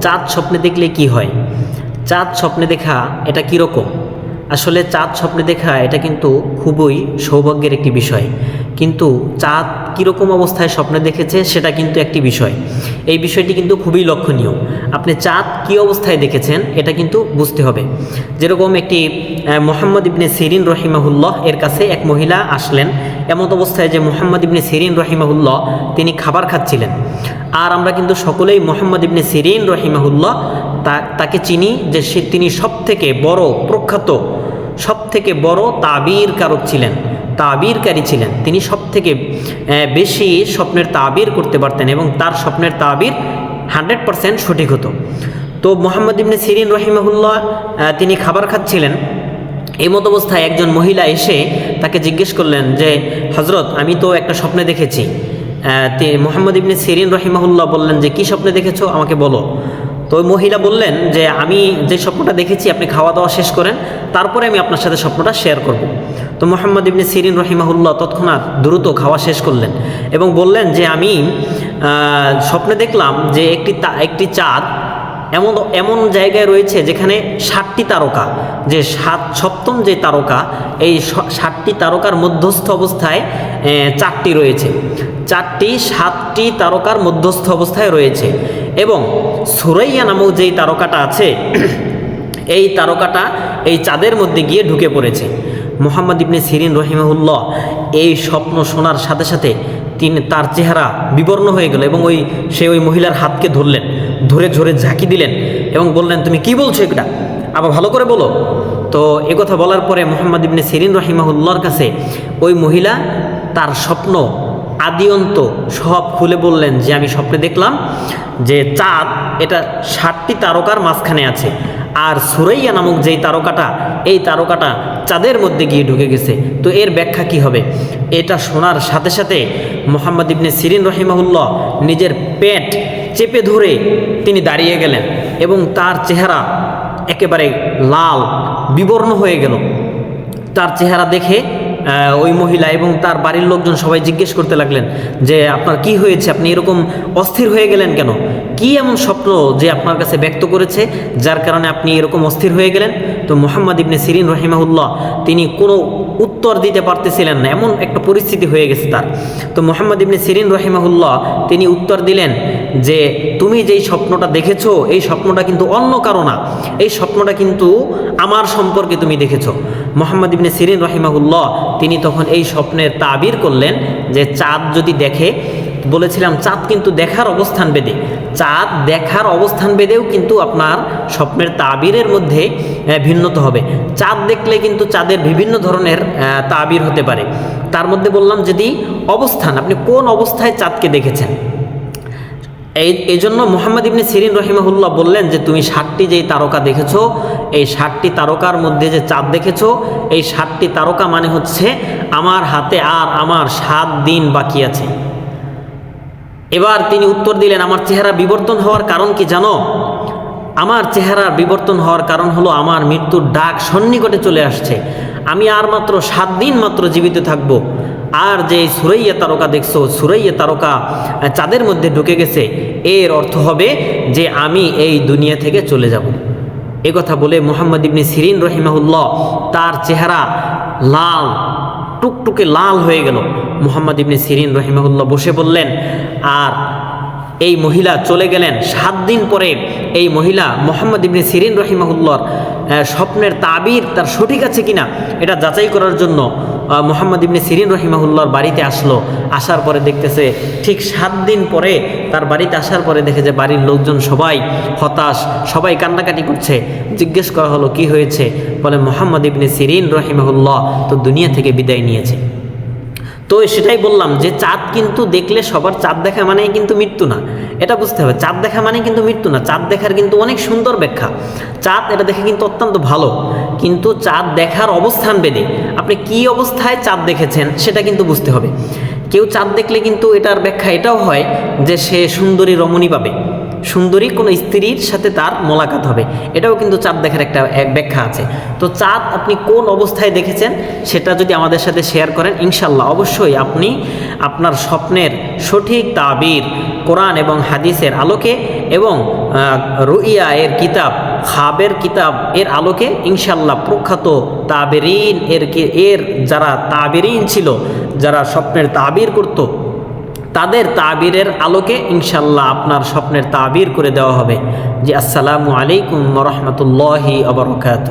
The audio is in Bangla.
চাঁদ স্বপ্নে দেখলে কি হয়? চাঁদ স্বপ্নে দেখা এটা কীরকম? আসলে চাঁদ স্বপ্নে দেখা এটা কিন্তু খুবই সৌভাগ্যের একটি বিষয়। কিন্তু চাঁদ কীরকম অবস্থায় স্বপ্নে দেখেছে সেটা কিন্তু একটি বিষয়। এই বিষয়টি কিন্তু খুবই লক্ষণীয়। আপনি চাঁদ কী অবস্থায় দেখেছেন এটা কিন্তু বুঝতে হবে। যেরকম একটি মোহাম্মদ ইবনে সিরিন রহিমাহুল্লাহ এর কাছে এক মহিলা আসলেন। এমন অবস্থায় যে মোহাম্মদ ইবনে সিরিন রহিমাহুল্লাহ তিনি খাবার খাচ্ছিলেন। আর আমরা কিন্তু সকলেই মোহাম্মদ ইবনে সিরিন রহিমাহুল্লাহ তাকে চিনি যে সে, তিনি সব থেকে বড়, প্রখ্যাত, সবথেকে বড় তাবির কারক ছিলেন। তাবিরকারী ছিলেন। তিনি সব থেকে বেশি স্বপ্নের তাবির করতে পারতেন এবং তার স্বপ্নের তাবির হান্ড্রেড পারসেন্ট সঠিক হতো। তো মোহাম্মদ ইবনে সিরিন রহিমাহুল্লাহ তিনি খাবার খাচ্ছিলেন। এই মতো অবস্থায় একজন মহিলা এসে তাকে জিজ্ঞেস করলেন যে হজরত আমি তো একটা স্বপ্নে দেখেছি। মোহাম্মদ ইবনে সিরিন রহিমাহুল্লাহ বললেন যে, কি স্বপ্নে দেখেছ? আমাকে বলো। তো ওই মহিলা বললেন যে, আমি যে স্বপ্নটা দেখেছি, আপনি খাওয়া দাওয়া শেষ করেন, তারপরে আমি আপনার সাথে স্বপ্নটা শেয়ার করব। তো মোহাম্মদ ইবনে সিরিন রহিমাহুল্লাহ তৎক্ষণাৎ দ্রুত খাওয়া শেষ করলেন এবং বললেন যে, আমি স্বপ্নে দেখলাম যে একটি একটি চাঁদ এমন এমন জায়গায় রয়েছে যেখানে ষাটটি তারকা, যে সাত, সপ্তম যে তারকা, এই ষাটটি তারকার মধ্যস্থ অবস্থায় চারটি রয়েছে। চারটি, সাতটি তারকার মধ্যস্থ অবস্থায় রয়েছে এবং সুরাইয়া নামক যেই তারকাটা আছে, এই তারকাটা এই চাঁদের মধ্যে গিয়ে ঢুকে পড়েছে। মোহাম্মদ ইবনে সিরিন রহিমাহুল্লাহ এই স্বপ্ন শোনার সাথে সাথে তিনি তার চেহারা বিবর্ণ হয়ে গেল এবং ওই, সে ওই মহিলার হাতকে ধরলেন, ধরে ঝরে ঝাঁকি দিলেন এবং বললেন, তুমি কি বলছো এটা আবার ভালো করে বলো। তো কথা বলার পরে মোহাম্মদ ইবনে সিরিন রহিমাহুল্লাহর কাছে ওই মহিলা তার স্বপ্ন আদিয়ন্ত সব খুলে বললেন যে, আমি স্বপ্নে দেখলাম যে চাঁদ এটা ষাটটি তারকার মাঝখানে আছে। আর সুরাইয়া নামক যেই তারকাটা, এই তারকাটা চাঁদের মধ্যে গিয়ে ঢুকে গেছে। তো এর ব্যাখ্যা কি হবে? এটা শোনার সাথে সাথে মোহাম্মদ ইবনে সিরিন রহিমাহুল্লাহ নিজের পেট চেপে ধরে তিনি দাঁড়িয়ে গেলেন এবং তার চেহারা একেবারে লাল, বিবর্ণ হয়ে গেল। তার চেহারা দেখে ওই মহিলা এবং তার বাড়ির লোকজন সবাই জিজ্ঞেস করতে লাগলেন যে, আপনার কি হয়েছে? আপনি এরকম অস্থির হয়ে গেলেন কেন? কি এমন স্বপ্ন যে আপনার কাছে ব্যক্ত করেছে যার কারণে আপনি এরকম অস্থির হয়ে গেলেন? তো মোহাম্মদ ইবনে সিরিন রহিমাহুল্লাহ, তিনি কোনো উত্তর দিতে পারতেছিলেন না। এমন একটা পরিস্থিতি হয়ে গেছে তার। তো মোহাম্মদ ইবনে সিরিন রহিমাহুল্লাহ, তিনি উত্তর দিলেন যে তুমি যেই স্বপ্নটা দেখেছ, এই স্বপ্নটা কিন্তু অন্য কারও না। এই স্বপ্নটা কিন্তু আমার সম্পর্কে তুমি দেখেছ। মোহাম্মদ ইবনে সিরিন রহিমাহুল্লাহ, তিনি তখন এই স্বপ্নের তাবির করলেন যে চাঁদ যদি দেখে, বলেছিলাম, চাঁদ কিন্তু দেখার অবস্থান বেদে। চাঁদ দেখার অবস্থান বেদেও কিন্তু আপনার স্বপ্নের তাবিরের মধ্যে ভিন্নতা হবে। চাঁদ দেখলে কিন্তু চাঁদের বিভিন্ন ধরনের তাবির হতে পারে। তার মধ্যে বললাম, যদি অবস্থান, আপনি কোন অবস্থায় চাঁদকে দেখেছেন? এই এই জন্য মোহাম্মদ ইবনে সিরিন রহিমাহুল্লাহ বললেন যে তুমি ষাটটি যেই তারকা দেখেছ, এই ষাটটি তারকার মধ্যে যে চাঁদ দেখেছ, এই ষাটটি তারকা মানে হচ্ছে আমার হাতে আর আমার সাত দিন বাকি আছে। এবার তিনি উত্তর দিলেন, আমার চেহারা বিবর্তন হওয়ার কারণ কি জানো? আমার চেহারার বিবর্তন হওয়ার কারণ হলো আমার মৃত্যুর ডাক সন্নিকটে চলে আসছে। আমি আর মাত্র সাত দিন মাত্র জীবিত থাকব। আর যে সুরাইয়া তারকা দেখছ সুরাইয়া তারকা চাঁদের মধ্যে ঢুকে গেছে। এর অর্থ হবে যে আমি এই দুনিয়া থেকে চলে যাব। এ কথা বলে মোহাম্মদ ইবনে সিরিন রহিমাহুল্লাহ তার চেহারা লাল টুকটুকে লাল হয়ে গেল। মোহাম্মদ ইবনে সিরিন রহিমাহুল্লাহ বসে বললেন আর এই মহিলা চলে গেলেন সাত দিন পরে। এই মহিলা মোহাম্মদ ইবনে সিরিন রহিমাহুল্লাহর আহ, স্বপ্নের তাবির তার সঠিক আছে কিনা এটা যাচাই করার জন্য মোহাম্মদ ইবনে সিরিন রহিমাহুল্লার বাড়িতে আসলো। আসার পরে দেখতেছে, ঠিক সাত দিন পরে তার বাড়িতে আসার পরে দেখে যে বাড়ির লোকজন সবাই হতাশ, সবাই কান্নাকাটি করছে। জিজ্ঞেস করা হলো, কি হয়েছে? বলে, মোহাম্মদ ইবনে সিরিন রহিমাহুল্লাহ তো দুনিয়া থেকে বিদায় নিয়েছে। তো সেটাই বললাম যে চাঁদ কিন্তু দেখলে সবার চাঁদ দেখা মানেই কিন্তু মৃত্যু না। এটা বুঝতে হবে, চাঁদ দেখা মানে কিন্তু মৃত্যু না, চাঁদ দেখার কিন্তু অনেক সুন্দর ব্যাখ্যা। চাঁদ এটা দেখে কিন্তু অত্যন্ত ভালো, কিন্তু চাঁদ দেখার অবস্থান বেদে। আপনি কি অবস্থায় চাঁদ দেখেছেন সেটা কিন্তু বুঝতে হবে। কেউ চাঁদ দেখলে কিন্তু এটার ব্যাখ্যা এটাও হয় যে সে সুন্দরী রমণী পাবে। সুন্দরী কোনো স্ত্রীর সাথে তার মোলাকাত হবে। এটাও কিন্তু চাঁদ দেখার একটা ব্যাখ্যা আছে। তো চাঁদ আপনি কোন অবস্থায় দেখেছেন সেটা যদি আমাদের সাথে শেয়ার করেন ইনশাল্লাহ অবশ্যই আপনি আপনার স্বপ্নের সঠিক তাবির, কোরআন এবং হাদিসের আলোকে এবং রুইয়া এর কিতাব, খাবের কিতাব এর আলোকে ইনশাল্লাহ প্রখ্যাত তাবেরিন এর এর যারা তাবেরিন ছিল, যারা স্বপ্নের তাবির করত তাদের তাবিরের আলোকে ইনশাল্লাহ আপনার স্বপ্নের তাবির করে দেওয়া হবে। যে আসসালামু আলাইকুম রহমতুল্লাহি আবরকাত